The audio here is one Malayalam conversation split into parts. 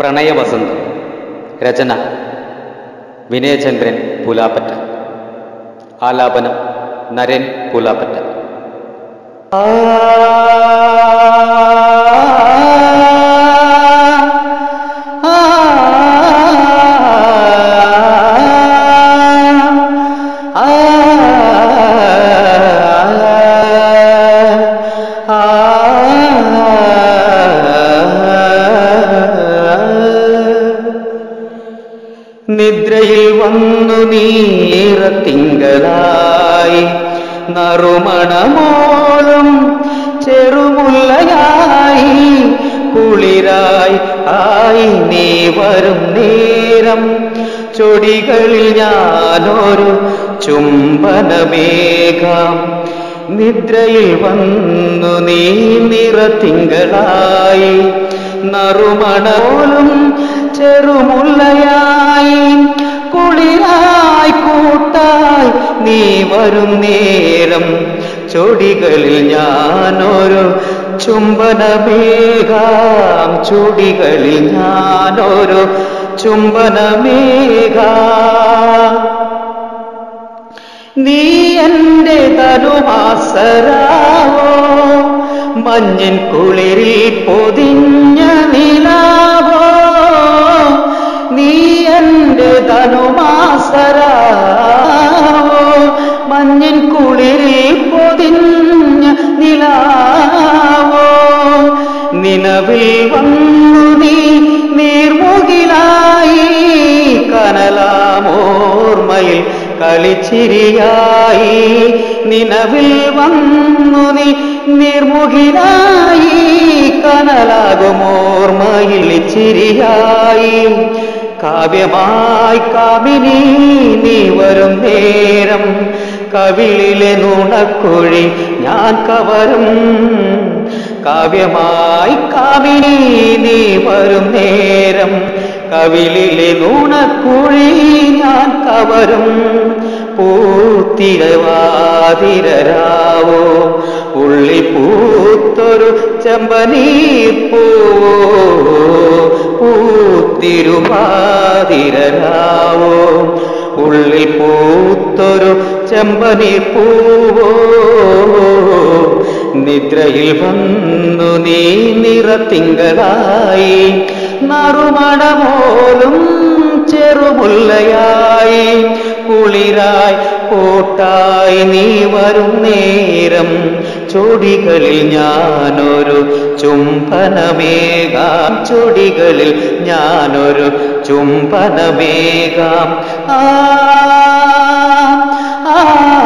പ്രണയവസന്തം. രചന. വിനയചന്ദ്രൻ പുലാപ്പറ്റ. ആലാപനം. നരൻ പുലാപ്പറ്റ. നിദ്രയിൽ നീറത്തിങ്കളായി നറുമണമോളും ചെറുമുല്ലയായി കുളിരായി ആയി നീ വരും നേരം. ചൊടികളിൽ ഞാനൊരു ചുംബനമേഘം. നിദ്രയിൽ വന്നു നീ നിറത്തിങ്കളായി നറുമണോലും ചെറുമുള്ളയായി കുളിരായി കൂട്ടായി നീ വരും നേരം. ചൊടികളിൽ ഞാനൊരു ചുംബനമേഘാം. ചുടികളിൽ ഞാനൊരു ചുംബനമേഘ. നീ എന്റെ തരുമാസരാവോ മഞ്ഞിൻ കുളിരിൽ പൊതിഞ്ഞ നിലവിൽ വന്നു നീ നീർമുകിലായി കനലാമോർമ്മയിൽ കളിച്ചിരിയായി. നിലവിൽ വന്നു നീ നിർമുഖിലായി കനലാകുമോർമ്മയിൽ ചിരിയായി കാവ്യമായി കാമിനി നീ വരും നേരം കവിളിലെ നുണക്കുഴി ഞാൻ കവരും. കാവ്യമായി കാമിനി നീ വരും നേരം. കവിളിലെ നുണക്കുഴി ഞാൻ കവരും. പൂത്തിരവാതിരരാവോ? ഉള്ളി പൂത്തൊരു ചെമ്പനീപ്പൂ പൂത്തിരുവാതിരരാവോ? ഉള്ളിൽ പൂത്തൊരു ചെമ്പനീപ്പൂവോ നിദ്രയിൽ വന്നു നീ നിറത്തിങ്കളായി നറുമണമോലും ചെറുമുള്ളയായി കുളിരായി കൂട്ടായി നീ വരും നേരം. ചൊടികളിൽ ഞാനൊരു ചുംബനമേകാം. ചൊടികളിൽ ഞാനൊരു ചുംബനമേകാം. ആ ആ.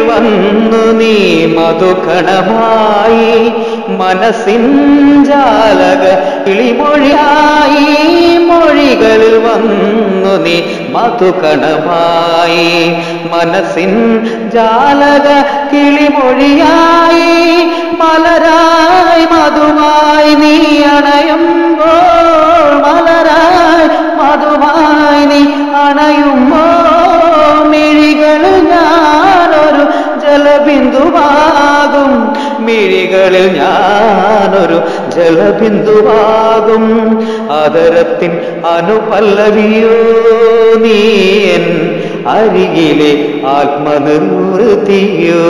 വന്നു നീ മധുകണമായി. മനസ്സിൻ ജാലക കിളിമൊഴിയായി. മൊഴികളിൽ വന്നു നീ മധുകണമായി. മനസ്സിൻ ജാലക കിളിമൊഴിയായി. മലരായി മധുമായി നീ അണയുമ്പോൾ മിഴികളിൽ ഞാനൊരു ജലബിന്ദുവാകും. ആദരത്തിൻ അനുപല്ലവിയോ നീ എൻ അരികിലെ ആത്മനിർവൃത്തിയോ?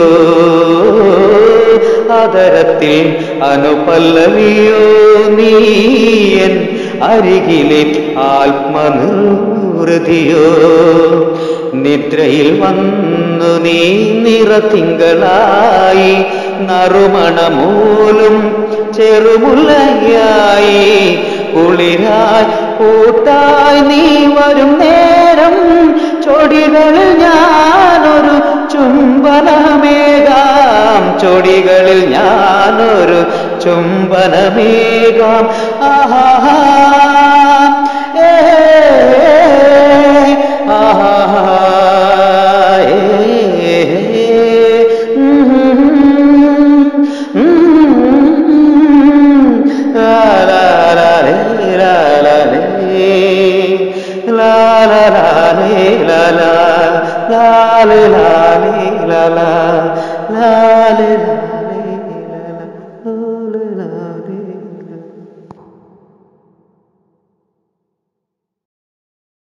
ആദരത്തിൽ അനുപല്ലവിയോ നീ എൻ അരികിലെ ആത്മനിർവൃതിയോ നിദ്രയിൽ വന്നു നീ നിറത്തിങ്കളായി നറുമണമൂലും ചെറുമുലയായി. കുളിരായി കൂട്ടായി നീ വരും നേരം ചൊടികളിൽ ഞാനൊരു ചുംബനമേകാം. ചൊടികളിൽ ഞാനൊരു ചുംബനമേകാം. ആഹാ. لا لا